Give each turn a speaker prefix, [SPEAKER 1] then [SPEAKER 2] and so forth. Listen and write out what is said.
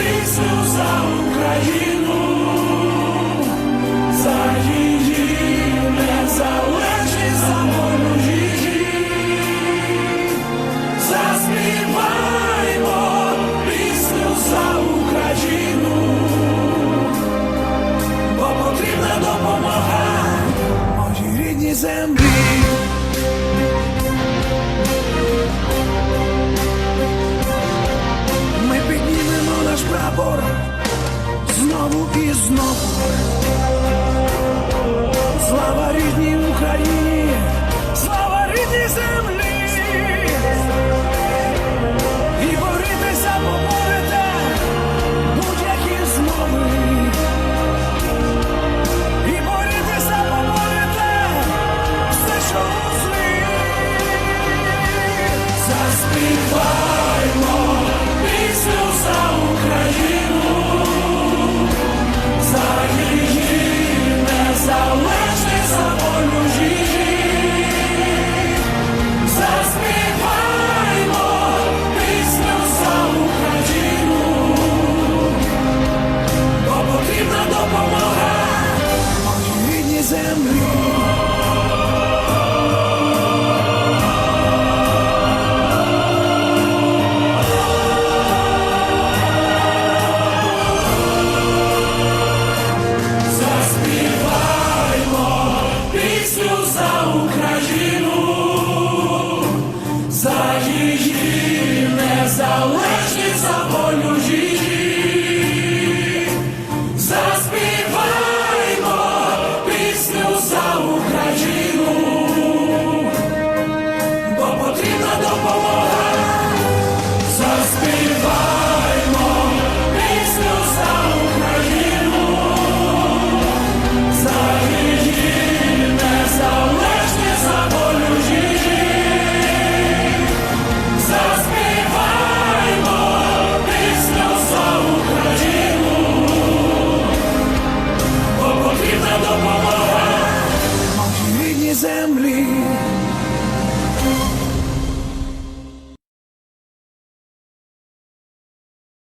[SPEAKER 1] Please. знову і знову. Слава рідній Україні, слава рідній землі, і боритися поборете будь-які змови, і боритися поборете все, що зли. заспівати.